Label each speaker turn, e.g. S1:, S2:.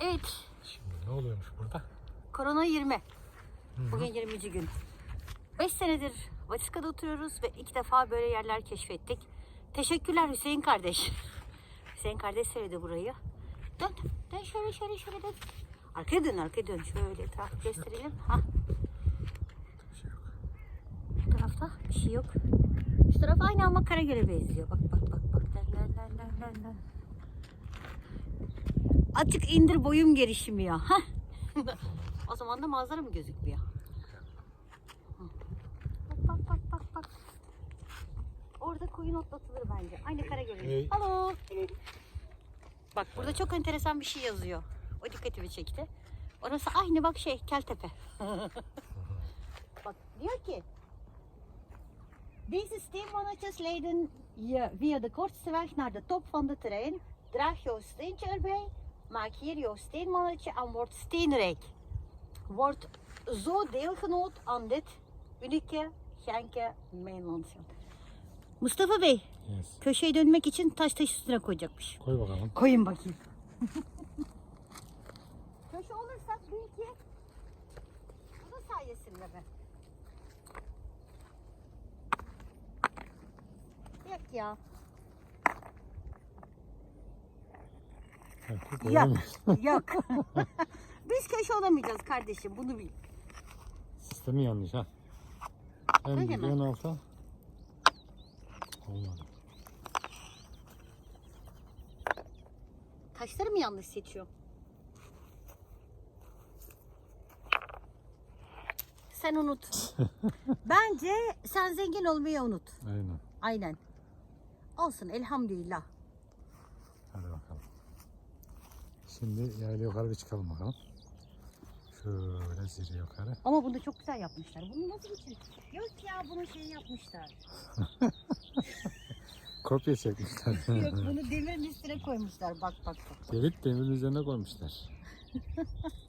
S1: Evet.
S2: Şimdi ne oluyormuş burada?
S1: Korona 20. Bugün 20. gün. 5 senedir Vatikan'da oturuyoruz ve ilk defa böyle yerler keşfettik. Teşekkürler Hüseyin kardeş. Hüseyin kardeş söyledi burayı. Dön, dön şöyle şöyle şöyle dön. Arkaya dön, arkaya dön. Şöyle etrafı gösterelim. Ha,
S2: Bir şey
S1: bu tarafta bir şey yok. Şu taraf aynı ama Karagöl'e benziyor. Bak bak bak bak. Dön, dön, dön, dön, dön, Azıcık indir boyum gelişmiyor. Hah. o zaman da manzara mı gözükmüyor? Bak bak bak bak bak. Orada koyun otlatılır bence. Aynı Karagöl'ün.
S2: Hey.
S1: Alo. Bak burada çok enteresan bir şey yazıyor. O dikkatimi çekti. Orası aynı bak şey Keltepe. bak diyor ki Deze steenmannetjes leiden je via de kortste weg naar de top van de terrein. Draag jouw steentje erbij, maak hier jouw steenmannetje en word steenrijk. Word zo deelgenoot aan dit unieke Genke Mijnlandschap. Mustafa Bey,
S2: Yes.
S1: köşeyi dönmek için taş taş üstüne koyacakmış.
S2: Koy bakalım.
S1: Koyun bakayım. Köşe olursa belki bu da sayesinde be. Yok ya. Yok. Yok. Biz köşe olamayacağız kardeşim bunu bil.
S2: Sistemi yanlış ha. En
S1: Öyle mi?
S2: en alta. Olmadı.
S1: Taşları mı yanlış seçiyor? Sen unut. Bence sen zengin olmayı unut.
S2: Aynen.
S1: Aynen. Olsun elhamdülillah.
S2: Hadi bakalım. Şimdi yayla yukarı bir çıkalım bakalım. Şöyle zirve yukarı.
S1: Ama bunu çok güzel yapmışlar. Bunu nasıl için? Yok ya bunu şey yapmışlar.
S2: Kopya çekmişler.
S1: Yok bunu demirin üstüne koymuşlar. Bak bak bak.
S2: Derit demirin üzerine koymuşlar.